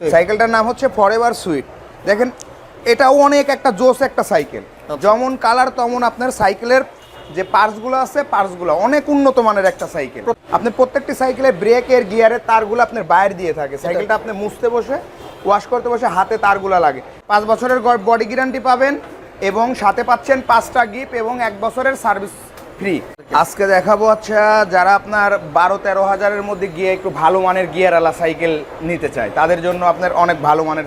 সাইকেলটার নাম হচ্ছে forever sweet দেখেন এটাও অনেক একটা জোস একটা সাইকেল। যেমন কালার তেমন আপনার সাইকেলের যে পার্টসগুলো আছে পার্টসগুলো অনেক উন্নত মানের একটা সাইকেল। আপনি প্রত্যেকটি সাইকেলে ব্রেকের গিয়ারের তারগুলো আপনার বাইরে দিয়ে থাকে। সাইকেলটা আপনি মুছতে বসে ওয়াশ করতে বসে হাতে তারগুলো লাগে। পাঁচ বছরের বডি গ্যারান্টি পাবেন এবং সাথে পাচ্ছেন পাঁচটা গিফট এবং এক বছরের সার্ভিস ফ্রি আজকে দেখাবো আচ্ছা যারা আপনার বারো তেরো হাজারের মধ্যে গিয়ে একটু ভালো মানের গিয়ারওয়ালা সাইকেল নিতে চায় তাদের জন্য আপনার অনেক ভালো মানের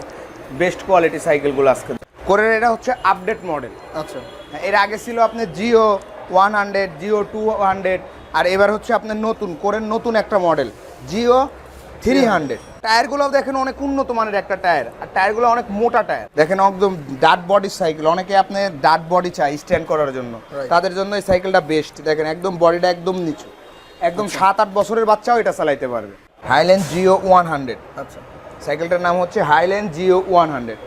বেস্ট কোয়ালিটি সাইকেলগুলো আজকে করে এটা হচ্ছে আপডেট মডেল আচ্ছা। এর আগে ছিল আপনার Jio one hundred Jio two hundred আর এবার হচ্ছে আপনার নতুন কোরের নতুন একটা মডেল জিও থ্রি হান্ড্রেড টায়ারগুলো দেখেন অনেক উন্নত মানের একটা টায়ার আর টায়ারগুলো অনেক মোটা টায়ার দেখেন একদম ডাট বডির সাইকেল অনেকে আপনি ডাট বডি চাই স্ট্যান্ড করার জন্য। তাদের জন্য এই সাইকেলটা বেস্ট দেখেন একদম বডিটা একদম নিচু। একদম সাত আট বছরের বাচ্চাও এটা চালাইতে পারবে। হাইল্যান্ড জিও ওয়ান হান্ড্রেড আচ্ছা। সাইকেলটার নাম হচ্ছে হাইল্যান্ড জিও ওয়ান হান্ড্রেড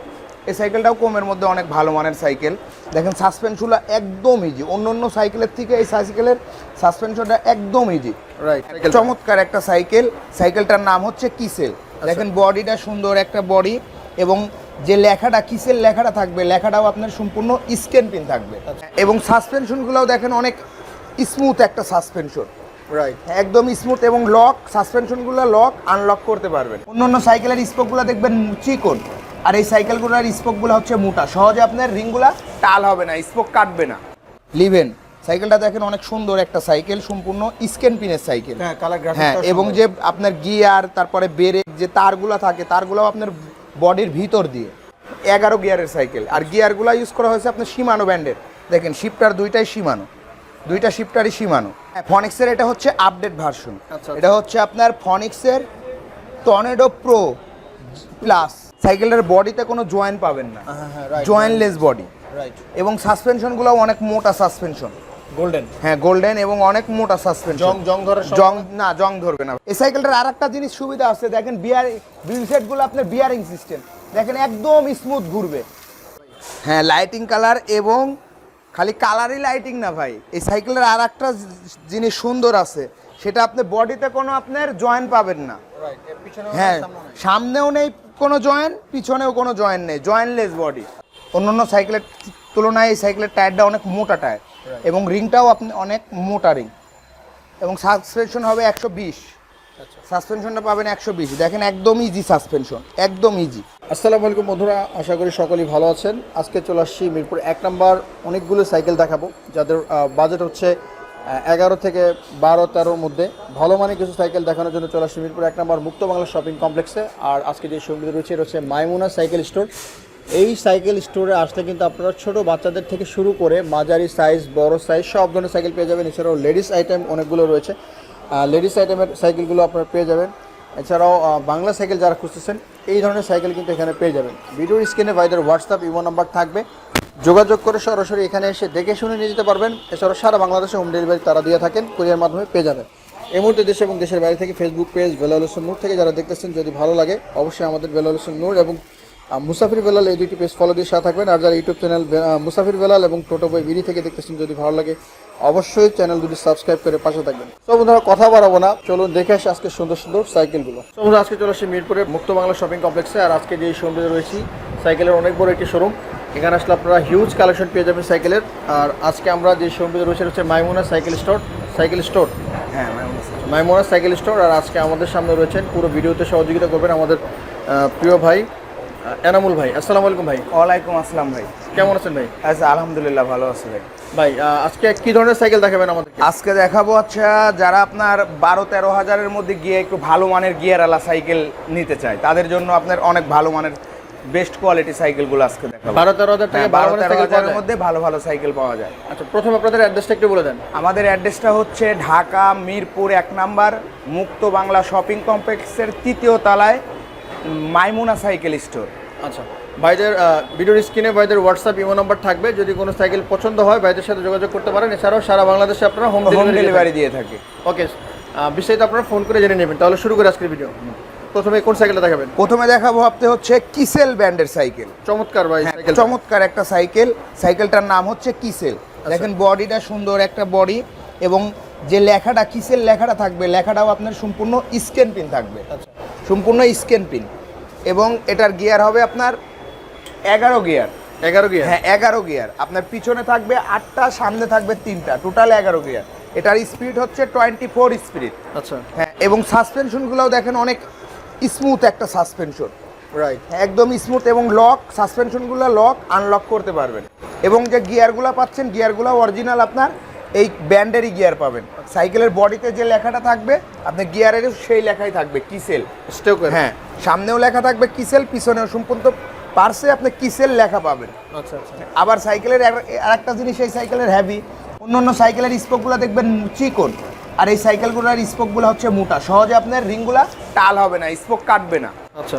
এই সাইকেলটাও কমের মধ্যে অনেক ভালো মানের সাইকেল। দেখেন সাসপেনশনটা একদম ইজি অন্য অন্য সাইকেলের থেকে এই সাইকেলের সাসপেনশনটা একদম ইজি রাইট চমৎকার একটা সাইকেল। সাইকেলটার নাম হচ্ছে কিসেল। দেখেন বডিটা সুন্দর একটা বডি এবং যে লেখাটা কিসেল লেখাটা থাকবে লেখাটাও আপনার সম্পূর্ণ স্ক্যান পিন থাকবে। এবং সাসপেনশনগুলোও দেখেন অনেক স্মুথ একটা সাসপেনশন। রাইট একদম স্মুথ এবং লক সাসপেনশনগুলো লক আনলক করতে পারবেন। অন্য অন্য সাইকেলের স্পোকগুলো দেখবেন চিকন। আর এই সাইকেলগুলোর স্পোকগুলো হচ্ছে মোটা। সহজে আপনার রিংগুলা টাল হবে না স্পোক কাটবে না। লিভেন সাইকেলটা দেখেন অনেক সুন্দর একটা সাইকেল সম্পূর্ণ স্ক্যান পিনের সাইকেল। হ্যাঁ হ্যাঁ এবং যে আপনার গিয়ার তারপরে ব্রেক যে তারগুলো থাকে তারগুলোও আপনার বডির ভিতর দিয়ে। এগারো গিয়ারের সাইকেল আর গিয়ারগুলো ইউজ করা হয়েছে আপনার সীমানো ব্যান্ডের। দেখেন শিফটার দুইটাই সীমানো। দুইটা শিফটারই সীমানো। হ্যাঁ ফনিক্সের এটা হচ্ছে আপডেট ভার্সন আচ্ছা। এটা হচ্ছে আপনার ফনিক্সের টর্নেডো প্রো প্লাস সাইকেলের বডিতে কোনো জয়েন্ট পাবেন না। হ্যাঁ হ্যাঁ জয়েন্টলেস বডি রাইট এবং সাসপেনশনগুলোও অনেক মোটা সাসপেনশন গোল্ডেন হ্যাঁ গোল্ডেন এবং অনেক মোটা সাসপেনশন জং জং ধরার জং না জং ধরবে না। এই সাইকেলটার আর একটা জিনিস সুবিধা আছে দেখেন বিয়ার বিল সেটগুলো আপনার বিয়ারিং সিস্টেম দেখেন একদম স্মুথ ঘুরবে। হ্যাঁ লাইটিং কালার এবং খালি কালারই লাইটিং না ভাই। এই সাইকেলের আর একটা জিনিস সুন্দর আছে সেটা আপনি বডিতে কোনো আপনার জয়েন্ট পাবেন না। হ্যাঁ সামনেও নেই কোনো জয়েন্ট পিছনেও কোনো জয়েন্ট নেই জয়েন্টলেস বডি অন্যান্য সাইকেলের তুলনায় এই সাইকেলের টায়ারটা অনেক মোটা টায়ার এবং রিংটাও আপনি অনেক মোটা রিং এবং সাসপেনশন হবে একশো বিশ। আচ্ছা। সাসপেনশনটা পাবেন একশো বিশ। দেখেন একদম ইজি সাসপেনশন একদম ইজি আসসালামু আলাইকুম বন্ধুরা আশা করি সকলেই ভালো আছেন। আজকে চলে আসছি মিরপুর এক নাম্বার অনেকগুলো সাইকেল দেখাবো যাদের বাজেট হচ্ছে এগারো থেকে বারো, তেরোর মধ্যে। ভালো মানে কিছু সাইকেল দেখানোর জন্য চলে আসছি মিরপুর এক নম্বর মুক্ত বাংলা শপিং কমপ্লেক্সে। আর আজকে যে সংগীত রয়েছে হচ্ছে মাইমুনা সাইকেল স্টোর। এই সাইকেল স্টোরে আসলে কিন্তু আপনারা ছোট বাচ্চাদের থেকে শুরু করে মাঝারি সাইজ বড় সাইজ সব ধরনের সাইকেল পেয়ে যাবেন। এছাড়াও লেডিস আইটেম অনেকগুলো রয়েছে। লেডিস আইটেমের সাইকেলগুলো আপনারা পেয়ে যাবেন। এছাড়াও বাংলা সাইকেল যারা খুঁজতেছেন, এই ধরনের সাইকেল কিন্তু এখানে পেয়ে যাবেন। ভিডিওর স্ক্রিনে ভাইদের হোয়াটসঅ্যাপ ইমো নাম্বার থাকবে। যোগাযোগ করে সরাসরি এখানে এসে দেখে শুনে নিয়ে যেতে পারবেন। এছাড়া সারা বাংলাদেশে হোম ডেলিভারি তারা দিয়ে থাকেন, কুরিয়ার মাধ্যমে পেয়ে যাবেন। এই মুহূর্তে দেশ এবং দেশের বাইরে থেকে ফেসবুক পেজ বেলাল হোসেন নূর থেকে যারা দেখতেছেন, যদি ভালো লাগে, অবশ্যই আমাদের বেলাল হোসেন নূর এবং মুসাফির বেলাল এই দুইটি পেজ ফলো দিয়ে সাথে থাকবেন। আর যারা ইউটিউব চ্যানেল মুসাফির বেলাল এবং টোটো বই বিড়ি থেকে দেখতেছেন, যদি ভালো লাগে, অবশ্যই চ্যানেল দুটি সাবস্ক্রাইব করে পাশে থাকবেন। তো বন্ধুরা, কথা বাড়াবো না। চলুন দেখে আসি আজকে সুন্দর সুন্দর সাইকেলগুলো তো বন্ধুরা, আজকে চলে আসি মিরপুরের মুক্ত বাংলা শপিং কমপ্লেক্সে আর আজকে যে শোরুমে রয়েছি সাইকেলের অনেক বড় একটি শোরুম এখানে আসলে আপনারা হিউজ কালেকশন পেয়ে যাবেন সাইকেলের আর আজকে আমরা যে শোরুমে রয়েছে হচ্ছে Maimuna cycle store cycle store হ্যাঁ মাইমোনা সাইকেল স্টোর আর আজকে আমাদের সামনে রয়েছেন পুরো ভিডিওতে সহযোগিতা করবেন আমাদের প্রিয় ভাই এনামুল ভাই। আসসালামু আলাইকুম ভাই। ওয়ালাইকুম আসসালাম ভাই। কেমন আছেন ভাই? আচ্ছা আলহামদুলিল্লাহ ভালো আছে ভাই। ভাই আজকে কি ধরনের সাইকেল দেখাবেন আমাদের আজকে দেখাবো আচ্ছা যারা আপনার বারো তেরো হাজারের মধ্যে গিয়ে একটু ভালো মানের গিয়ারওয়ালা সাইকেল নিতে চায় তাদের জন্য আপনার অনেক ভালো মানের বেস্ট কোয়ালিটি সাইকেলগুলো আজকে দেখাবো। বারো তেরো হাজার টাকা হ্যাঁ, বারো তেরো হাজারের মধ্যে ভালো ভালো সাইকেল পাওয়া যায়। আচ্ছা প্রথম আপনাদের অ্যাড্রেসটা একটু বলে দেন। আমাদের অ্যাড্রেসটা হচ্ছে ঢাকা মিরপুর এক নাম্বার মুক্ত বাংলা শপিং কমপ্লেক্সের তৃতীয় তলায় মাইমুনা সাইকেল স্টোর আচ্ছা ভাইদের ভিডিওর স্ক্রিনে ভাইদের হোয়াটসঅ্যাপ ইমো নাম্বার থাকবে। যদি কোনো সাইকেল পছন্দ হয় ভাইদের সাথে যোগাযোগ করতে পারেন। এছাড়াও সারা বাংলাদেশে আপনারা হোম হোম ডেলিভারি ডেলিভারি দিয়ে থাকে। ওকে বিস্তারিত আপনারা ফোন করে জেনে নেবেন। তাহলে শুরু করে আজকের ভিডিও প্রথমে কোন সাইকেলটা দেখাবেন? প্রথমে দেখাবো আপনি হচ্ছে কিসেল ব্র্যান্ডের সাইকেল। চমৎকার ভাই হ্যাঁ, সাইকেল চমৎকার একটা সাইকেল। সাইকেলটার নাম হচ্ছে কিসেল। দেখেন বডিটা সুন্দর একটা বডি এবং যে লেখাটা কিসেল লেখাটা থাকবে লেখাটাও আপনার সম্পূর্ণ স্ক্যান পিন থাকবে। আচ্ছা। সম্পূর্ণ স্ক্যান পিন। এবং এটার গিয়ার হবে আপনার এগারো গিয়ার। এগারো গিয়ার? হ্যাঁ এগারো গিয়ার। আপনার পিছনে থাকবে আটটা সামনে থাকবে তিনটা। টোটাল এগারো গিয়ার। এটার স্পিড হচ্ছে টোয়েন্টি ফোর স্পিড আচ্ছা। হ্যাঁ এবং সাসপেনশনগুলোও দেখেন অনেক স্মুথ একটা সাসপেনশন রাইট একদম স্মুথ এবং লক সাসপেনশনগুলো লক আনলক করতে পারবেন। এবং যে গিয়ারগুলো পাচ্ছেন গিয়ারগুলো অরিজিনাল আপনার এই ব্যান্ডেরই গিয়ার পাবেন। সাইকেলের বডিতে যে লেখাটা থাকবে আপনার গিয়ারেরও সেই লেখাই থাকবে কিসেল। হ্যাঁ সামনেও লেখা থাকবে কিসেল পিছনেও সম্পূর্ণ পার্সে আপনি কিসেল লেখা পাবেন। আচ্ছা আচ্ছা। আবার সাইকেলের আর একটা জিনিস এই সাইকেলের হ্যাভি অন্য অন্য সাইকেলের স্পোকগুলো দেখবেন চিকন। আর এই সাইকেলগুলোর স্পোকগুলো হচ্ছে মোটা। সহজে আপনার রিংগুলা টাল হবে না স্পোক কাটবে না। আচ্ছা।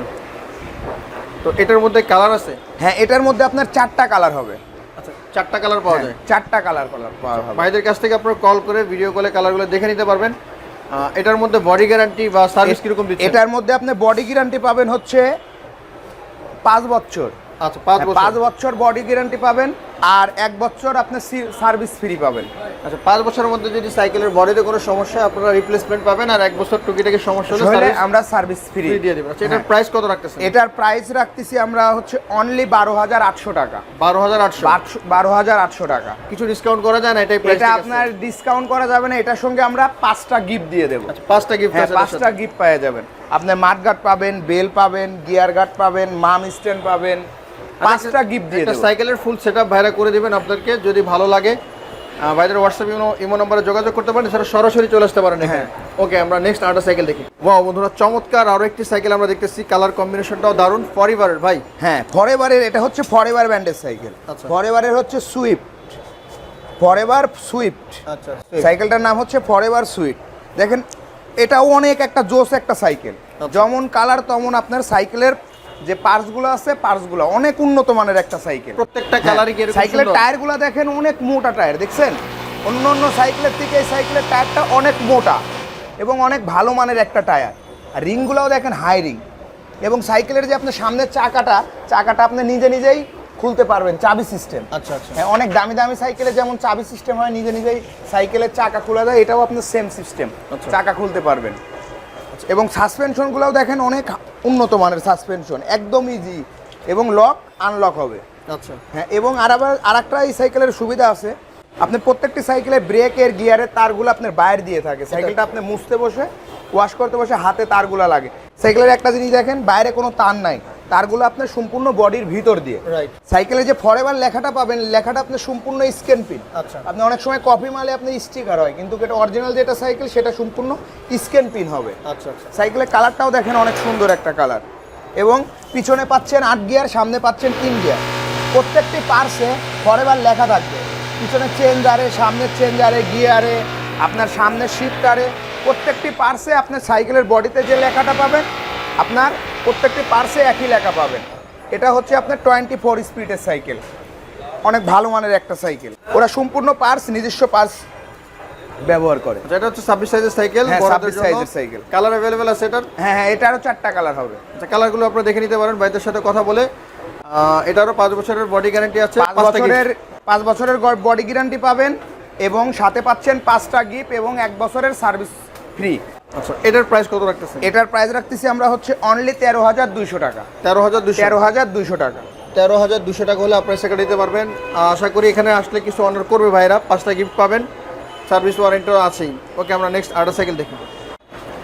তো এটার মধ্যে কালার আছে? হ্যাঁ এটার মধ্যে আপনার চারটা কালার হবে। আচ্ছা চারটা কালার পাওয়া যায়? হ্যাঁ, চারটা কালার কালার পাওয়া হবে। ভাইদের কাছ থেকে আপনারা কল করে ভিডিও কলে কালারগুলো দেখে নিতে পারবেন। এটার মধ্যে বডি গ্যারান্টি বা সার্ভিস কীরকম দিচ্ছে এটার মধ্যে আপনি বডি গ্যারান্টি পাবেন হচ্ছে পাঁচ বছর। আচ্ছা পাঁচ হ্যাঁ, বছর। পাঁচ বছর বডি গ্যারান্টি পাবেন আর এক বছর আপনি সার্ভিস ফ্রি পাবেন। আচ্ছা পাঁচ বছরের মধ্যে যদি সাইকেলের বডিতে কোনো সমস্যা হয়, আপনারা রিপ্লেসমেন্ট পাবেন আর এক বছর টুকিটাকি সমস্যা হলে আমরা সার্ভিস ফ্রি দিয়ে দেবেন আচ্ছা এটার হ্যাঁ। প্রাইস কত রাখতেছেন? এটার প্রাইস রাখতেছি আমরা হচ্ছে অনলি বারো হাজার আটশো টাকা। বারো হাজার আটশো? বারো হাজার আটশো টাকা। কিছু ডিসকাউন্ট করা যায় না এটাই এটা আপনার ডিসকাউন্ট করা যাবে না এটার সঙ্গে আমরা পাঁচটা গিফট দিয়ে দেবো। আচ্ছা পাঁচটা গিফট হ্যাঁ পাঁচটা গিফট পেয়ে যাবেন। আপনি মাঠ গার্ড পাবেন বেল পাবেন গিয়ার গার্ড পাবেন মাম স্ট্যান্ড পাবেন পাঁচটা গিফট দিয়ে দেবো। সাইকেলের ফুল সেটআপ ভাইরা করে দিবেন আপনাদেরকে যদি ভালো লাগে। ভাইদের হোয়াটসঅ্যাপ ইমো ইমো নম্বরে যোগাযোগ করতে পারেন সেটা সরাসরি চলে আসতে পারেন হ্যাঁ। ওকে আমরা নেক্সট আরেকটা সাইকেল দেখি। ওয়াও বন্ধুরা চমৎকার আরও একটি সাইকেল আমরা দেখতেছি। কালার কম্বিনেশনটাও দারুণ। ফরিবারের ভাই। হ্যাঁ ফরেভারের এটা হচ্ছে ফরেভার ব্যান্ডের সাইকেল আচ্ছা। ফরেভারের হচ্ছে সুইফট ফরেভার সুইফট আচ্ছা সাইকেলটার নাম হচ্ছে ফরেভার সুইট দেখেন এটাও অনেক একটা জোস একটা সাইকেল আচ্ছা। যেমন কালার তেমন আপনার সাইকেলের যে পার্টসগুলো আছে পার্টসগুলো অনেক উন্নত মানের একটা সাইকেল প্রত্যেকটা কালারই সাইকেলের? টায়ারগুলো দেখেন অনেক মোটা টায়ার দেখছেন? অন্য অন্য সাইকেলের থেকে এই সাইকেলের টায়ারটা অনেক মোটা এবং অনেক ভালো মানের একটা টায়ার আর রিংগুলোও দেখেন হাই রিং এবং সাইকেলের যে আপনার সামনের চাকাটা চাকাটা আপনি নিজে নিজেই খুলতে পারবেন চাবি সিস্টেম আচ্ছা আচ্ছা। হ্যাঁ অনেক দামি দামি সাইকেলে যেমন চাবি সিস্টেম হয় নিজে নিজেই সাইকেলের চাকা খোলা যায় এটাও আপনার সেম সিস্টেম আচ্ছা। চাকা খুলতে পারবেন। এবং সাসপেনশনগুলোও দেখেন অনেক উন্নত মানের সাসপেনশন একদম ইজি এবং লক আনলক হবে। আচ্ছা। হ্যাঁ এবং আর আবার আর একটা এই সাইকেলের সুবিধা আছে। আপনি প্রত্যেকটি সাইকেলে ব্রেকের গিয়ারের তারগুলো আপনার বাইরে দিয়ে থাকে। সাইকেলটা আপনি মুছতে বসে ওয়াশ করতে বসে হাতে তারগুলা লাগে। সাইকেলের একটা জিনিস দেখেন বাইরে কোনো তার নাই। তারগুলো আপনার সম্পূর্ণ বডির ভিতর দিয়ে। সাইকেলে যে ফরেভার লেখাটা পাবেন লেখাটা আপনার সম্পূর্ণ স্ক্যান পিন আচ্ছা। আপনি অনেক সময় কপি মালে আপনি স্টিকার হয় কিন্তু এটা অরিজিনাল যেটা সাইকেল সেটা সম্পূর্ণ স্ক্যান পিন হবে। আচ্ছা আচ্ছা। সাইকেলের কালারটাও দেখেন অনেক সুন্দর একটা কালার এবং পিছনে পাচ্ছেন আট গিয়ার সামনে পাচ্ছেন তিন গিয়ার প্রত্যেকটি পার্সে ফরেভার লেখা থাকবে। পিছনে চেঞ্জারে সামনের চেঞ্জারে গিয়ারে আপনার সামনের শিফটারে প্রত্যেকটি পার্সে আপনার সাইকেলের বডিতে যে লেখাটা পাবেন আপনার প্রত্যেকটি পার্সে একই লেখা পাবেন। এটা হচ্ছে আপনার টোয়েন্টি ফোর স্পিডের সাইকেল অনেক ভালো মানের একটা সাইকেল ওরা সম্পূর্ণ পার্স নিজস্ব পার্স ব্যবহার করে। আচ্ছা এটা হচ্ছে ছাব্বিশ সাইজের সাইকেল হ্যাঁ, 26 সাইজের সাইকেল। কালার অ্যাভেলেবেল আছে এটার? হ্যাঁ হ্যাঁ এটারও চারটা কালার হবে। আচ্ছা কালারগুলো আপনারা দেখে নিতে পারেন ভাইদের সাথে কথা বলে। এটারও পাঁচ বছরের বডি গ্যারান্টি আছে পাঁচ বছরের পাঁচ বছরের বডি গ্যারান্টি পাবেন এবং সাথে পাচ্ছেন পাঁচটা গিফট এবং এক বছরের সার্ভিস ফ্রি আচ্ছা এটার প্রাইস কত রাখতেছেন? এটার প্রাইস রাখতেছি আমরা হচ্ছে অনলি তেরো হাজার দুইশো টাকা। তেরো হাজার দুশো তেরো হাজার দুইশো টাকা। তেরো হাজার দুশো টাকা হলে আপনার সেটা দিতে পারবেন। আশা করি এখানে আসলে কিছু অনার করবে ভাইরা। পাঁচটা গিফট পাবেন। সার্ভিস ওয়ারেন্টিও আছেই। ওকে আমরা নেক্সট আরেকটা সাইকেল দেখি।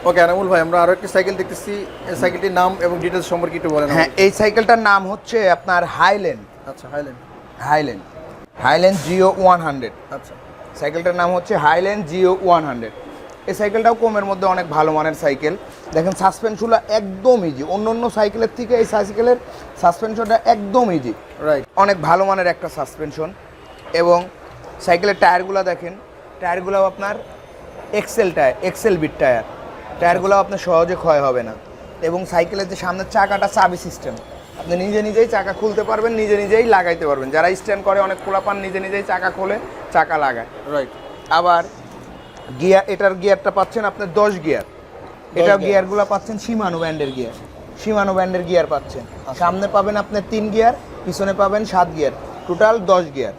ওকে আনামুল ভাই আমরা আরও একটি সাইকেল দেখতেছি। এই সাইকেলটির নাম এবং ডিটেলস সম্পর্কে একটু বলেন হ্যাঁ এই সাইকেলটার নাম হচ্ছে আপনার হাইল্যান্ড আচ্ছা Highland Highland Highland Geo one hundred আচ্ছা। সাইকেলটার নাম হচ্ছে হাইল্যান্ড জিও ওয়ান হান্ড্রেড এই সাইকেলটাও কমের মধ্যে অনেক ভালো মানের সাইকেল। দেখেন সাসপেনশনটা একদম ইজি অন্য অন্য সাইকেলের থেকে এই সাইকেলের সাসপেনশনটা একদম ইজি রাইট অনেক ভালো মানের একটা সাসপেনশন এবং সাইকেলের টায়ারগুলো দেখেন টায়ারগুলো আপনার Excel tyre Excel beat tyre. টায়ারগুলো আপনার সহজে ক্ষয় হবে না। এবং সাইকেলের যে সামনের চাকাটা চাবি সিস্টেম আপনি নিজে নিজেই চাকা খুলতে পারবেন নিজে নিজেই লাগাইতে পারবেন। যারা স্ট্যান্ড করে অনেক খোলাপান নিজে নিজেই চাকা খোলে চাকা লাগায়। রাইট আবার গিয়ার এটার গিয়ারটা পাচ্ছেন আপনার দশ গিয়ার। এটার gear। গিয়ারগুলো পাচ্ছেন সীমানো ব্যান্ডের গিয়ার। সীমানো ব্যান্ডের গিয়ার পাচ্ছেন। সামনে পাবেন আপনার তিন গিয়ার পিছনে পাবেন সাত গিয়ার। টোটাল দশ গিয়ার।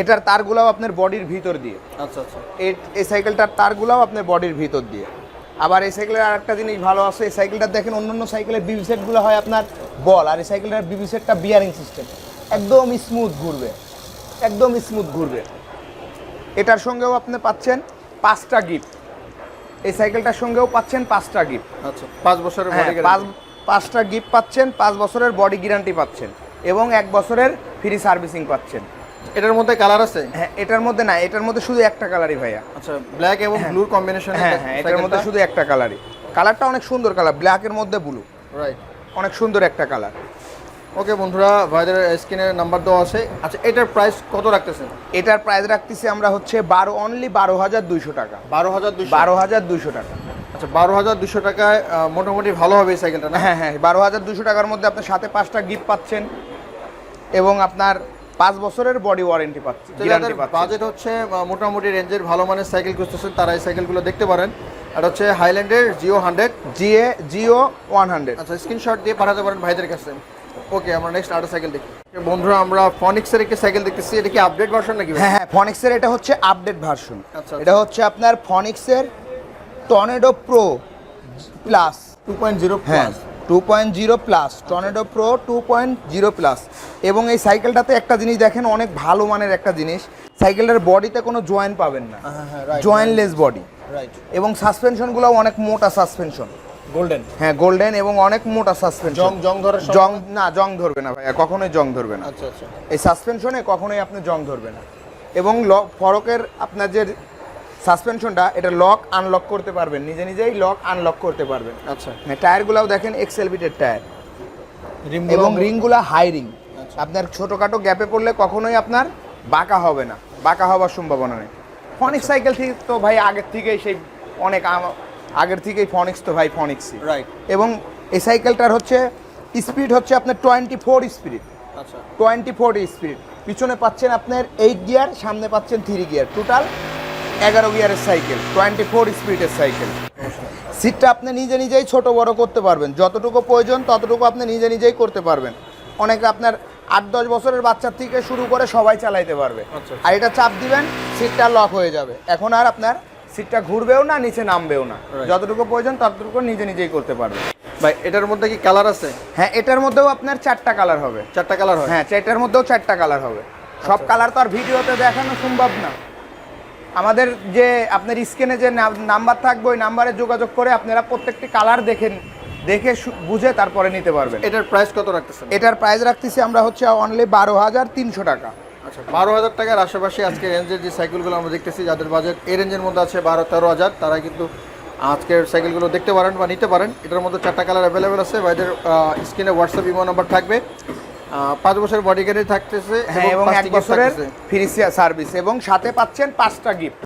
এটার তারগুলাও আপনার বডির ভিতর দিয়ে। আচ্ছা আচ্ছা। এই এই সাইকেলটার তারগুলাও আপনার বডির ভিতর দিয়ে। আবার এই সাইকেলের আর একটা জিনিস ভালো আছে এই সাইকেলটা দেখেন অন্য অন্য সাইকেলের বিবি সেটগুলো হয় আপনার বল আর এই সাইকেলটার বিবি সেটটা বিয়ারিং সিস্টেম একদম স্মুথ ঘুরবে। একদম স্মুথ ঘুরবে। এটার সঙ্গেও আপনি পাচ্ছেন পাঁচটা গিফট এই সাইকেলটার সঙ্গেও পাচ্ছেন পাঁচটা গিফট আচ্ছা পাঁচ বছরের হ্যাঁ বডি পাঁচ পাঁচটা গিফট পাচ্ছেন পাঁচ বছরের বডি গ্যারান্টি পাচ্ছেন এবং এক বছরের ফ্রি সার্ভিসিং পাচ্ছেন। এটার মধ্যে কালার আছে? হ্যাঁ এটার মধ্যে না এটার মধ্যে শুধু একটা কালারই ভাইয়া। আচ্ছা ব্ল্যাক এবং ব্লুর কম্বিনেশন হ্যাঁ হ্যাঁ এটার মধ্যে শুধু একটা কালারই কালারটা অনেক সুন্দর কালার ব্ল্যাকের মধ্যে ব্লু রাইট অনেক সুন্দর একটা কালার ওকে বন্ধুরা ভাইদের স্ক্রিনের নাম্বার দেওয়া আছে। আচ্ছা এটার প্রাইস কত রাখতেছেন? এটার প্রাইস রাখতেছি আমরা হচ্ছে বারো অনলি বারো হাজার দুইশো টাকা। বারো হাজার বারো হাজার দুইশো টাকা। আচ্ছা বারো হাজার দুশো টাকায় মোটামুটি ভালো হবে এই সাইকেলটা না? হ্যাঁ হ্যাঁ বারো হাজার দুশো টাকার মধ্যে আপনার সাথে পাঁচটা গিফট পাচ্ছেন এবং আপনার পাঁচ বছরের বডি ওয়ারেন্টি পাচ্ছেন বাজেট হচ্ছে মোটামুটি রেঞ্জের ভালো মানের সাইকেল খুঁজতেছেন তারা এই সাইকেলগুলো দেখতে পারেন। আর হচ্ছে হাইল্যান্ডের Geo hundred GA Geo one hundred আচ্ছা স্ক্রিনশট দিয়ে পাঠাতে পারেন ভাইদের কাছে। ওকে আমরা নেক্সট আরেকটা সাইকেল দেখি। বন্ধুরা আমরা ফনিক্সের একটি সাইকেল দেখতেছি। এটা কি আপডেট ভার্সন নাকি? হ্যাঁ হ্যাঁ ফনিক্সের এটা হচ্ছে আপডেট ভার্সন আচ্ছা। এটা হচ্ছে আপনার ফনিক্সের টর্নেডো প্রো প্লাস 2.0 হ্যাঁ plus two point zero plus Tornado pro two point zero plus এবং এই সাইকেলটাতে একটা জিনিস দেখেন অনেক ভালো মানের একটা জিনিস। সাইকেলটার বডিতে কোনো জয়েন্ট পাবেন না। হ্যাঁ হ্যাঁ জয়েন্টলেস বডি রাইট এবং সাসপেনশনগুলো অনেক মোটা সাসপেনশন গোল্ডেন হ্যাঁ গোল্ডেন এবং অনেক মোটা সাসপেনশন জং জং ধরার জং না জং ধরবে না ভাইয়া কখনোই জং ধরবে না। আচ্ছা আচ্ছা। এই সাসপেনশনে কখনোই আপনি জং ধরবে না। এবং লক ফরকের আপনার যে সাসপেনশনটা এটা লক আনলক করতে পারবেন। নিজে নিজেই লক আনলক করতে পারবেন। আচ্ছা। হ্যাঁ টায়ারগুলোও দেখেন এক্সেল বিটের টায়ার এবং রিংগুলো হাই রিং। আপনার ছোটোখাটো গ্যাপে পড়লে কখনোই আপনার বাঁকা হবে না। বাঁকা হওয়ার সম্ভাবনা নেই। ফনিক্স সাইকেল ঠিক তো ভাই আগের থেকেই সেই অনেক আম- আগের থেকেই ফনিক্স তো ভাই ফনিক্সই রাইট এবং এই সাইকেলটার হচ্ছে স্পিড হচ্ছে আপনার টোয়েন্টি ফোর স্পিড আচ্ছা। টোয়েন্টি ফোর স্পিড পিছনে পাচ্ছেন আপনার এইট গিয়ার সামনে পাচ্ছেন থ্রি গিয়ার টোটাল এগারো গিয়ারের সাইকেল টোয়েন্টি ফোর স্পিডের সাইকেল সিটটা আপনি নিজে নিজেই ছোট বড় করতে পারবেন। যতটুকু প্রয়োজন ততটুকু আপনি নিজে নিজেই করতে পারবেন। অনেকে আপনার আট দশ বছরের বাচ্চার থেকে শুরু করে সবাই চালাইতে পারবে। আচ্ছা। আর এটা চাপ দিবেন সিটটা লক হয়ে যাবে। এখন আর আপনার সিটটা ঘুরবেও না নিচে নামবেও না। যতটুকু প্রয়োজন ততটুকু নিজে নিজেই করতে পারবে। ভাই এটার মধ্যে কি কালার আছে? হ্যাঁ এটার মধ্যেও আপনার চারটা কালার হবে। চারটা কালার হবে হ্যাঁ চারটার মধ্যেও চারটা কালার হবে। সব কালার তো আর ভিডিওতে দেখানো সম্ভব না। আমাদের যে আপনার স্ক্রিনে যে নাম্বার থাকবে ওই নাম্বারে যোগাযোগ করে আপনারা প্রত্যেকটি কালার দেখেন দেখে বুঝে তারপরে নিতে পারবেন। এটার প্রাইস কত রাখতেছেন? এটার প্রাইস রাখতেছি আমরা হচ্ছে অনলি বারো হাজার তিনশো টাকা। আচ্ছা বারো হাজার টাকার আশেপাশে আজকে রেঞ্জের যে সাইকেলগুলো আমরা দেখতেছি যাদের বাজেট এই রেঞ্জের মধ্যে আছে বারো তেরো হাজার তারা কিন্তু আজকের সাইকেলগুলো দেখতে পারেন বা নিতে পারেন। এটার মধ্যে চারটা কালার অ্যাভেলেবেল আছে। ভাইদের স্ক্রিনে হোয়াটসঅ্যাপ ইমো নাম্বার থাকবে। পাঁচ বছর বডি গ্যারেন্টি থাকতেছে হ্যাঁ এবং এক বছরের। ফ্রি সার্ভিস এবং সাথে পাচ্ছেন পাঁচটা গিফট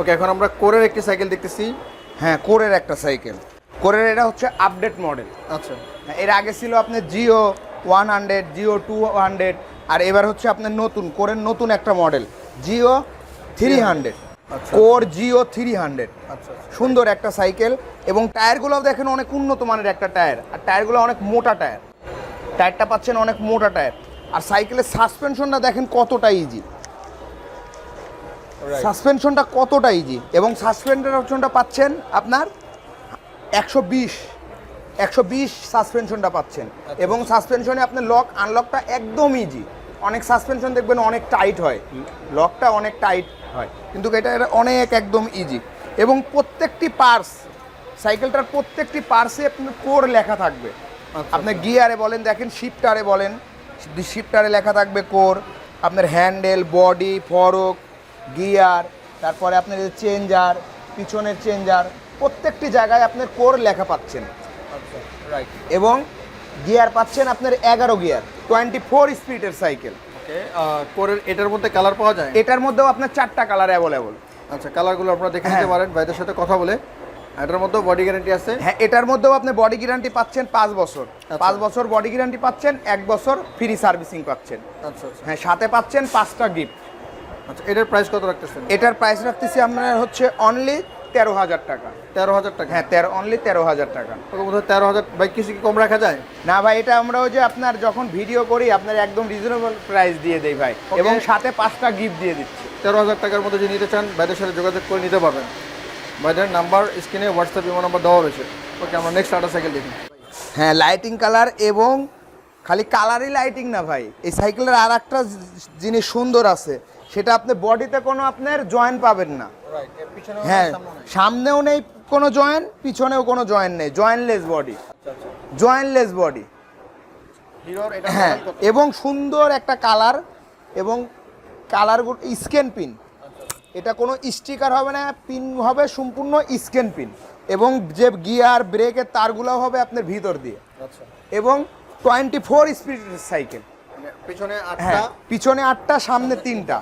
ওকে এখন আমরা কোরের একটি সাইকেল দেখতেছি। হ্যাঁ কোরের একটা সাইকেল কোরের এটা হচ্ছে আপডেট মডেল আচ্ছা। হ্যাঁ, এর আগে ছিল আপনার Geo one hundred Geo two hundred আর এবার হচ্ছে আপনার নতুন কোরের নতুন একটা model Geo three hundred. Core Geo three hundred আচ্ছা সুন্দর একটা সাইকেল এবং টায়ারগুলোও দেখেন অনেক উন্নত মানের একটা টায়ার। আর টায়ারগুলো অনেক মোটা টায়ার। টায়ারটা পাচ্ছেন অনেক মোটা টায়ার। আর সাইকেলের সাসপেনশনটা দেখেন কতটা ইজি সাসপেনশনটা কতটা ইজি এবং সাসপেনশনটা পাচ্ছেন আপনার একশো বিশ। একশো বিশ সাসপেনশনটা পাচ্ছেন। এবং সাসপেনশনে আপনার লক আনলকটা একদম ইজি অনেক সাসপেনশন দেখবেন অনেক টাইট হয়। লকটা অনেক টাইট হয়। কিন্তু এটা এটা অনেক একদম ইজি এবং প্রত্যেকটি পার্স সাইকেলটার প্রত্যেকটি পার্সে আপনার কোর লেখা থাকবে। আপনার গিয়ারে বলেন দেখেন শিফটারে বলেন শিফটারে লেখা থাকবে কোর আপনার হ্যান্ডেল বডি ফরক গিয়ার তারপরে আপনার চেঞ্জার পিছনের চেঞ্জার প্রত্যেকটি জায়গায় আপনার কোর লেখা পাচ্ছেন। আচ্ছা এবং গিয়ার পাচ্ছেন আপনার এগারো গিয়ার টোয়েন্টি ফোর স্পিডের সাইকেল এটার মধ্যে কালার পাওয়া যায়? এটার মধ্যেও আপনার চারটা কালার অ্যাভেলেবল আচ্ছা কালারগুলো আপনারা দেখে নিতে হ্যাঁ। পারেন ভাইদের সাথে কথা বলে। এটার মধ্যেও বডি গ্যারান্টি আছে? হ্যাঁ এটার মধ্যেও আপনি বডি গ্যারান্টি পাচ্ছেন পাঁচ বছর। আচ্ছা। পাঁচ বছর বডি গ্যারান্টি পাচ্ছেন এক বছর ফ্রি সার্ভিসিং পাচ্ছেন। আচ্ছা আচ্ছা। হ্যাঁ সাথে পাচ্ছেন পাঁচটা গিফট আচ্ছা এটার প্রাইস কত রাখতেছেন? এটার প্রাইস রাখতেছি আমরা হচ্ছে অনলি তেরো হাজার টাকা। তেরো হাজার টাকা? হ্যাঁ তেরো অনলি তেরো হাজার টাকা। তেরো হাজার ভাই কিছু কি কম রাখা যায়? না ভাই এটা আমরা ওই যে আপনার যখন ভিডিও করি আপনার একদম রিজনেবল প্রাইস দিয়ে দেই ভাই। এবং সাথে পাঁচটা গিফট দিয়ে দিচ্ছি। তেরো হাজার টাকার মধ্যে যদি নিতে চান ভাইদের সাথে যোগাযোগ করে নিতে পারবেন। ভাইদের নাম্বার স্ক্রিনে হোয়াটসঅ্যাপ ইমো নাম্বার দেওয়া রয়েছে। ওকে আমরা নেক্সট আটা সাইকেল দেখি। হ্যাঁ লাইটিং কালার এবং খালি কালারই লাইটিং না ভাই। এই সাইকেলের আর একটা জিনিস সুন্দর আছে। সেটা আপনি বডিতে কোনো আপনার জয়েন্ট পাবেন না। হ্যাঁ সামনেও নেই। কোনো জয়েন্ট পিছনেও কোনো জয়েন্ট নেই। জয়েন্টলেস বডি জয়েন্টলেস বডি হ্যাঁ এবং সুন্দর একটা কালার এবং কালার স্ক্যান পিন এটা কোনো স্টিকার হবে না পিন হবে সম্পূর্ণ স্ক্যান পিন এবং যে গিয়ার ব্রেকের তারগুলো হবে আপনার ভিতর দিয়ে। আচ্ছা। এবং টোয়েন্টি ফোর স্পিড সাইকেল পিছনে আটটা। হ্যাঁ পিছনে আটটা সামনে তিনটা।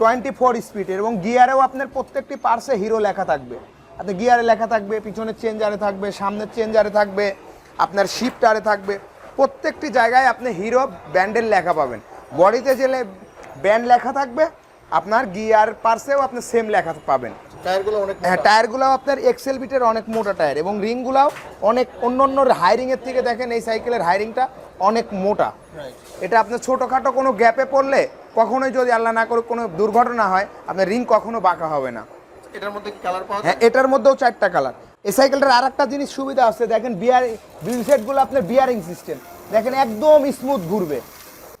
টোয়েন্টি ফোর স্পিডের এবং গিয়ারেও আপনার প্রত্যেকটি পার্সে হিরো লেখা থাকবে। আপনি গিয়ারে লেখা থাকবে পিছনের চেঞ্জারে থাকবে সামনের চেঞ্জারে থাকবে আপনার শিফটারে থাকবে। প্রত্যেকটি জায়গায় আপনি হিরো ব্যান্ডের লেখা পাবেন। বডিতে যে ব্যান্ড লেখা থাকবে আপনার গিয়ার পার্সেও আপনি সেম লেখা পাবেন। টায়ারগুলো অনেক হ্যাঁ। টায়ারগুলো আপনার এক্সেল বিটের অনেক মোটা টায়ার এবং রিংগুলাও অনেক অন্য অন্য হাইরিংয়ের থেকে দেখেন এই সাইকেলের হাইরিংটা অনেক মোটা। এটা আপনার ছোটোখাটো কোনো গ্যাপে পড়লে কখনোই যদি আল্লাহ না করে কোনো দুর্ঘটনা হয় আপনার রিং কখনো বাঁকা হবে না। এটার মধ্যে কি কালার পাওয়া হ্যাঁ এটার মধ্যেও চারটা কালার এই সাইকেলটার আর একটা জিনিস সুবিধা আছে দেখেন বিয়ার বিল সেটগুলো আপনার বিয়ারিং সিস্টেম দেখেন একদম স্মুথ ঘুরবে।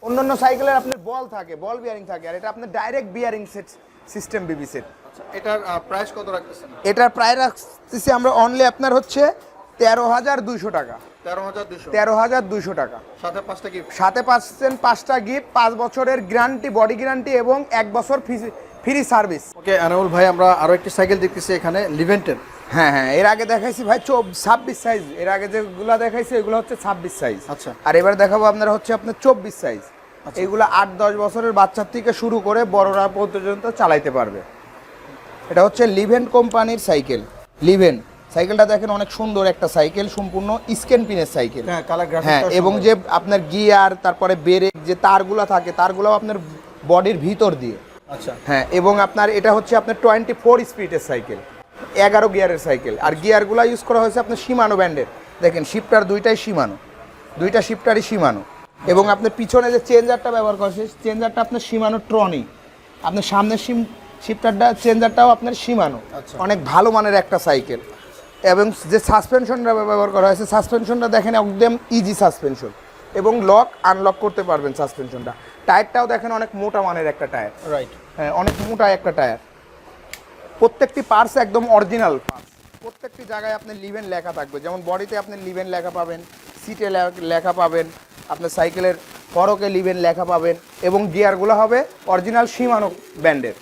অন্যান্য সাইকেলের আপনার বল থাকে বল বিয়ারিং থাকে আর এটা আপনার direct bearing set system BB set এটার প্রাইস কত রাখতেছেন? এটার প্রায় রাখতেছি আমরা অনলি আপনার হচ্ছে তেরো হাজার দুইশো টাকা। তেরো হাজার দুইশো। টাকা। সাথে পাঁচটা গিফট সাথে পাচ্ছেন পাঁচটা গিফট পাঁচ বছরের গ্যারান্টি বডি গ্যারান্টি এবং এক বছর ফ্রি সার্ভিস ওকে আনাউল ভাই আমরা আরও একটি সাইকেল দেখতেছি এখানে লিভেন্টের হ্যাঁ হ্যাঁ এর আগে দেখাইছি ভাই ছাব্বিশ সাইজ এর আগে যেগুলো দেখাইছি এগুলো হচ্ছে ছাব্বিশ সাইজ আচ্ছা। আর এবার দেখাবো আপনার হচ্ছে আপনার চব্বিশ সাইজ এগুলো আট দশ বছরের বাচ্চার থেকে শুরু করে বড়রা পর্যন্ত চালাইতে পারবে। এটা হচ্ছে লিভেন কোম্পানির সাইকেল লিভেন সাইকেলটা দেখেন অনেক সুন্দর একটা সাইকেল সম্পূর্ণ স্ক্যান পিনের সাইকেল। হ্যাঁ হ্যাঁ এবং যে আপনার গিয়ার তারপরে ব্রেক যে তারগুলো থাকে তারগুলো আপনার বডির ভিতর দিয়ে। আচ্ছা। হ্যাঁ এবং আপনার এটা হচ্ছে আপনার টোয়েন্টি ফোর স্পিডের সাইকেল এগারো গিয়ারের সাইকেল। আর গিয়ারগুলো ইউজ করা হয়েছে আপনার সীমানো ব্যান্ডের দেখেন শিফটার দুইটাই সীমানো দুইটা শিফটারই সীমানো এবং আপনার পিছনে যে চেঞ্জারটা ব্যবহার করা হয়েছে চেঞ্জারটা আপনার সীমানো ট্রনি আপনার সামনের সিম শিফটারটা চেঞ্জারটাও আপনার সীমানো আচ্ছা। অনেক ভালো মানের একটা সাইকেল। এবং যে সাসপেনশনটা ব্যবহার করা হয়েছে সাসপেনশনটা দেখেন একদম ইজি সাসপেনশন এবং লক আনলক করতে পারবেন সাসপেনশনটা টায়ারটাও দেখেন অনেক মোটা মানের একটা টায়ার রাইট হ্যাঁ অনেক মোটা একটা টায়ার প্রত্যেকটি পার্টস একদম অরিজিনাল পার্টস প্রত্যেকটি জায়গায় আপনার লিভেন লেখা থাকবে। যেমন বডিতে আপনি লিভেন লেখা পাবেন সিটে লেখা পাবেন আপনার সাইকেলের ফরকে লিভেন লেখা পাবেন এবং গিয়ারগুলো হবে অরিজিনাল সীমানো ব্যান্ডের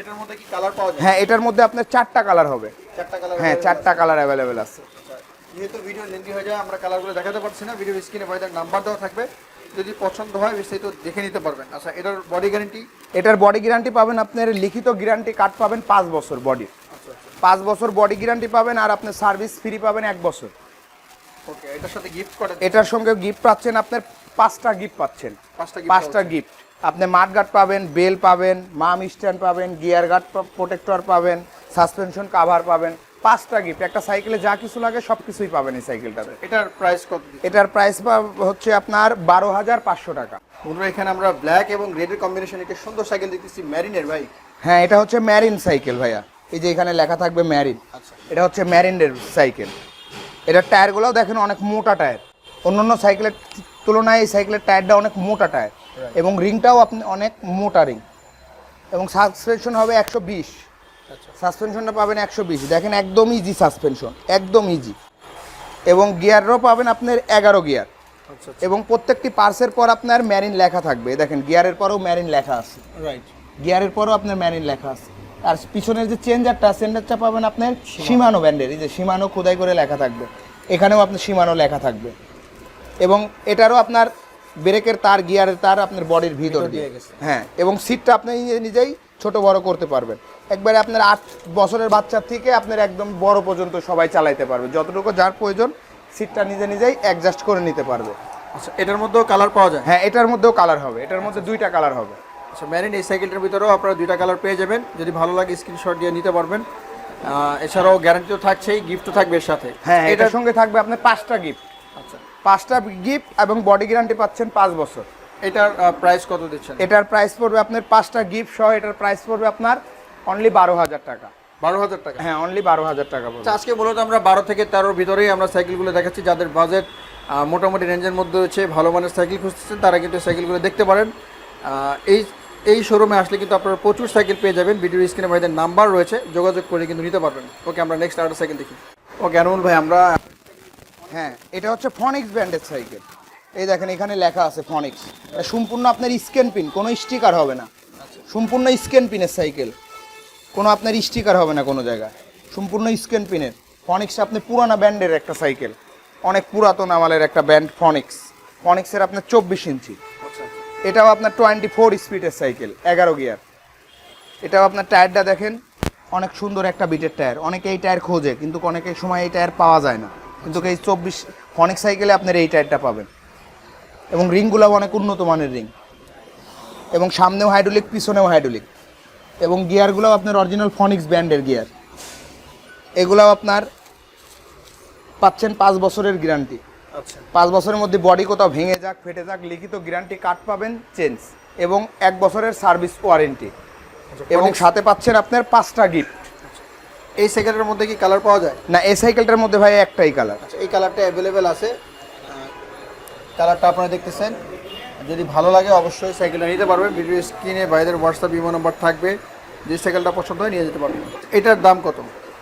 এটার মধ্যে কি কালার পাওয়া যায়? হ্যাঁ এটার মধ্যে আপনার চারটা কালার হবে। চারটা কালার হ্যাঁ চারটা কালার অ্যাভেলেবেল আছে। যেহেতু ভিডিও লেন্দি হয়ে যায় আমরা কালারগুলো দেখাতে পারছি না। ভিডিও স্ক্রিনে ভাইদের নাম্বার দেওয়া থাকবে। যদি পছন্দ হয় বিস্তারিত দেখে নিতে পারবেন। আচ্ছা এটার বডি গ্যারেন্টি এটার বডি গ্যারান্টি পাবেন আপনার লিখিত গ্যারান্টি কার্ড পাবেন পাঁচ বছর বডির আচ্ছা আচ্ছা। পাঁচ বছর বডি গ্যারান্টি পাবেন আর আপনার সার্ভিস ফ্রি পাবেন এক বছর। ওকে এটার সাথে গিফট করে এটার সঙ্গে গিফট পাচ্ছেন আপনার পাঁচটা গিফট পাচ্ছেন। পাঁচটা গিফট আপনি মাঠ গার্ড পাবেন বেল পাবেন মাম স্ট্যান্ড পাবেন গিয়ার গার্ড প্রোটেক্টর পাবেন সাসপেনশন কাভার পাবেন পাঁচটা গিফট একটা সাইকেলে যা কিছু লাগে সব কিছুই পাবেন এই সাইকেলটাতে। এটার প্রাইস কত এটার প্রাইস হচ্ছে আপনার বারো হাজার পাঁচশো টাকা। বন্ধুরা এখানে আমরা ব্ল্যাক এবং রেডের কম্বিনেশন একটা সুন্দর সাইকেল দেখতেছি ম্যারিনের ভাই। হ্যাঁ এটা হচ্ছে ম্যারিন সাইকেল ভাইয়া। এই যে এখানে লেখা থাকবে ম্যারিন আচ্ছা। এটা হচ্ছে ম্যারিনের সাইকেল। এটার টায়ারগুলোও দেখেন অনেক মোটা টায়ার অন্য অন্য সাইকেলের তুলনায় এই সাইকেলের টায়ারটা অনেক মোটা টায়ার এবং রিংটাও আপনি অনেক মোটা রিং। এবং সাসপেনশন হবে একশো বিশ। আচ্ছা। সাসপেনশনটা পাবেন একশো বিশ। দেখেন একদম ইজি সাসপেনশন একদম ইজি এবং গিয়ারও পাবেন আপনার এগারো গিয়ার। আচ্ছা এবং প্রত্যেকটি পার্সের পর আপনার ম্যারিন লেখা থাকবে। দেখেন গিয়ারের পরেও ম্যারিন লেখা আছে। রাইট গিয়ারের পরও আপনার ম্যারিন লেখা আছে। আর পিছনের যে চেঞ্জারটা চেঞ্জারটা পাবেন আপনার সীমানো ব্যান্ডের এই যে সীমানো খোদাই করে লেখা থাকবে। এখানেও আপনার সীমানো লেখা থাকবে। এবং এটারও আপনার ব্রেকের তার গিয়ারের তার আপনার বডির ভিতর দিয়ে। হ্যাঁ এবং সিটটা আপনি নিজে নিজেই ছোট বড় করতে পারবেন। একবারে আপনার আট বছরের বাচ্চা থেকে আপনার একদম বড় পর্যন্ত সবাই চালাইতে পারবে। যতটুকু যার প্রয়োজন সিটটা নিজে নিজেই অ্যাডজাস্ট করে নিতে পারবে। আচ্ছা এটার মধ্যেও কালার পাওয়া যায়? হ্যাঁ এটার মধ্যেও কালার হবে। এটার মধ্যে দুইটা কালার হবে। আচ্ছা ম্যারিন এই সাইকেলটার ভিতরেও আপনারা দুইটা কালার পেয়ে যাবেন। যদি ভালো লাগে স্ক্রিনশট দিয়ে নিতে পারবেন। এছাড়াও গ্যারান্টি তো থাকছেই গিফটও থাকবে এর সাথে। হ্যাঁ এটার সঙ্গে থাকবে আপনার পাঁচটা গিফট আচ্ছা। পাঁচটা গিফট এবং বডি গ্যারান্টি পাচ্ছেন পাঁচ বছর। এটার প্রাইস কত দিচ্ছেন? এটার প্রাইস পড়বে আপনার পাঁচটা গিফট সহ এটার প্রাইস পড়বে আপনার অনলি বারো হাজার টাকা। বারো হাজার টাকা? হ্যাঁ অনলি বারো হাজার টাকা আচ্ছা আজকে মূলত আমরা বারো থেকে তেরোর ভিতরেই আমরা সাইকেলগুলো দেখাচ্ছি। যাদের বাজেট মোটামুটি রেঞ্জের মধ্যে রয়েছে ভালো মানের সাইকেল খুঁজতেছেন তারা কিন্তু সাইকেলগুলো দেখতে পারেন। এই এই শোরুমে আসলে কিন্তু আপনারা প্রচুর সাইকেল পেয়ে যাবেন। ভিডিও স্ক্রিনে ভাইদের নাম্বার রয়েছে যোগাযোগ করে কিন্তু নিতে পারবেন। ওকে আমরা নেক্সট আরেকটা সাইকেল দেখি। ওকে আনুল ভাই আমরা হ্যাঁ এটা হচ্ছে ফনিক্স ব্র্যান্ডের সাইকেল। এই দেখেন, এখানে লেখা আছে ফনিক্স এটা সম্পূর্ণ আপনার স্ক্যান পিন, কোনো স্টিকার হবে না। সম্পূর্ণ স্ক্যান পিনের সাইকেল। কোনো আপনার স্টিকার হবে না কোনো জায়গায়। সম্পূর্ণ স্ক্যান পিনের। ফনিক্স আপনি পুরানা ব্র্যান্ডের একটা সাইকেল। অনেক পুরাতন আমলের একটা ব্র্যান্ড ফনিক্স ফনিক্সের আপনার চব্বিশ ইঞ্চি। এটাও আপনার টোয়েন্টি ফোর স্পিডের সাইকেল, এগারো গিয়ার। এটাও আপনার টায়ারটা দেখেন, অনেক সুন্দর একটা বিটের টায়ার। অনেকে এই টায়ার খোঁজে, কিন্তু অনেকে সময় এই টায়ার পাওয়া যায় না। কিন্তু এই চব্বিশ ফনিক সাইকেলে আপনার এই টায়ারটা পাবেন। এবং রিংগুলো অনেক উন্নত মানের রিং। এবং সামনেও হাইড্রোলিক পিছনেও হাইড্রোলিক এবং গিয়ারগুলো আপনার অরিজিনাল ফনিক্স ব্র্যান্ডের গিয়ার এগুলাও আপনার পাচ্ছেন পাঁচ বছরের গ্যারান্টি আচ্ছা। পাঁচ বছরের মধ্যে বডি কোথাও ভেঙে যাক ফেটে যাক লিখিত গ্যারান্টি কার্ড পাবেন চেঞ্জ এবং এক বছরের সার্ভিস ওয়ারেন্টি এবং সাথে পাচ্ছেন আপনার পাঁচটা গিফট এই সাইকেলের মধ্যে কি কালার পাওয়া যায়? না এই সাইকেলটার মধ্যে ভাই একটাই কালার আচ্ছা এই কালারটা অ্যাভেলেবেল আছে। কালারটা আপনারা দেখতেছেন। যদি ভালো লাগে অবশ্যই সাইকেলটা নিতে পারবেন। ভিডিও স্ক্রিনে ভাইদের হোয়াটসঅ্যাপ ইমো নাম্বার থাকবে। যে সাইকেলটা পছন্দ হয় নিয়ে যেতে পারবেন। এটার দাম কত?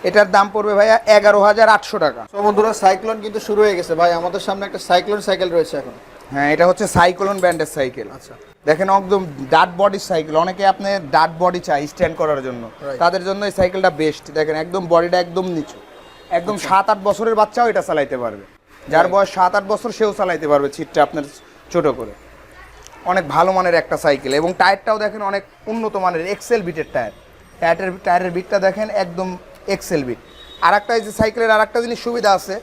এটার দাম পড়বে ভাইয়া এগারো হাজার আটশো টাকা। তো বন্ধুরা সাইক্লোন কিন্তু শুরু হয়ে গেছে। ভাই আমাদের সামনে একটা সাইক্লোন সাইকেল রয়েছে এখন। হ্যাঁ এটা হচ্ছে সাইক্লোন ব্র্যান্ডের সাইকেল আচ্ছা। দেখেন একদম ডাট বডির সাইকেল অনেকে আপনি ডাট বডি চাই স্ট্যান্ড করার জন্য। তাদের জন্য এই সাইকেলটা বেস্ট দেখেন একদম বডিটা একদম নিচু। একদম সাত আট বছরের বাচ্চাও এটা চালাইতে পারবে। যার বয়স সাত আট বছর সেও চালাইতে পারবে সিটটা আপনার ছোট করে। অনেক ভালো মানের একটা সাইকেল এবং টায়ারটাও দেখেন অনেক উন্নত মানের এক্সেল বিটের টায়ার। টায়ারের টায়ারের বিটটা দেখেন একদম এক্সেল বিট। আর একটা এই যে সাইকেলের আর একটা জিনিস সুবিধা আছে।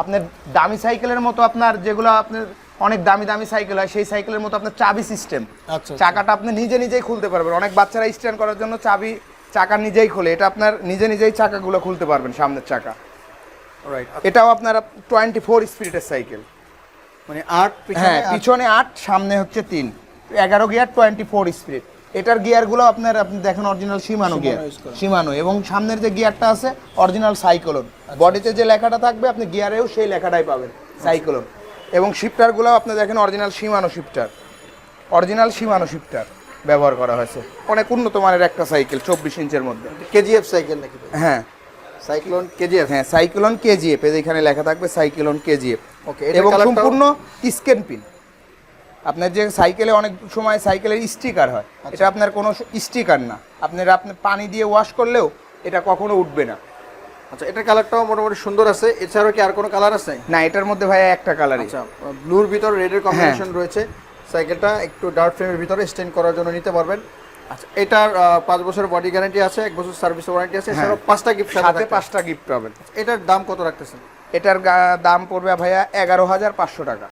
আপনার দামি সাইকেলের মতো আপনার যেগুলো আপনার অনেক দামি দামি সাইকেল হয় সেই সাইকেলের মতো আপনার চাবি সিস্টেম আচ্ছা চাকাটা আপনি নিজে নিজেই খুলতে পারবেন। অনেক বাচ্চারা স্ট্যান্ড করার জন্য চাবি চাকা নিজেই খোলে। এটা আপনার নিজে নিজেই চাকাগুলো খুলতে পারবেন সামনের চাকা। রাইট এটাও আপনার টোয়েন্টি ফোর স্পিডের সাইকেল। মানে আট হ্যাঁ পিছনে আট সামনে হচ্ছে তিন। এগারো গিয়ার টোয়েন্টি ফোর স্পিড এটার গিয়ারগুলো আপনার আপনি দেখেন অরিজিনাল সীমানো গিয়ার সীমানো এবং সামনের যে গিয়ারটা আছে অরিজিনাল সাইক্লোন বডিতে যে লেখাটা থাকবে আপনি গিয়ারেও সেই লেখাটাই পাবেন সাইক্লোন এবং শিফটারগুলো আপনি দেখেন original Shimano shifter original Shimano shifter ব্যবহার করা হয়েছে। অনেক উন্নত মানের একটা সাইকেল চব্বিশ ইঞ্চের মধ্যে। কেজিএফ সাইকেল নাকি? হ্যাঁ। সাইক্লোন কেজিএফ হ্যাঁ সাইক্লোন কেজিএফ। এখানে লেখা থাকবে সাইক্লোন কেজিএফ। ওকে এবং সম্পূর্ণ স্ক্যান পিন আপনার যে সাইকেলে অনেক সময় সাইকেলের স্টিকার হয়। আচ্ছা। এটা আপনার কোনো স্টিকার না। আপনার আপনি পানি দিয়ে ওয়াশ করলেও এটা কখনো উঠবে না। আচ্ছা এটার কালারটাও মোটামুটি সুন্দর আছে। এছাড়াও কি আর কোনো কালার আছে? না এটার মধ্যে ভাই একটা কালারই। আচ্ছা ব্লুর ভিতর রেডের কম্বিনেশন রয়েছে। সাইকেলটা একটু ডার্ক ফ্রেমের ভিতরে স্টেন করার জন্য নিতে পারবেন। আচ্ছা এটার পাঁচ বছরের বডি গ্যারান্টি আছে এক বছর সার্ভিস ওয়ারেন্টি আছে এছাড়াও পাঁচটা গিফট সাথে সাথে পাঁচটা গিফট পাবেন। এটার দাম কত রাখতেছেন? এটার দাম পড়বে ভাইয়া এগারো হাজার পাঁচশো টাকা।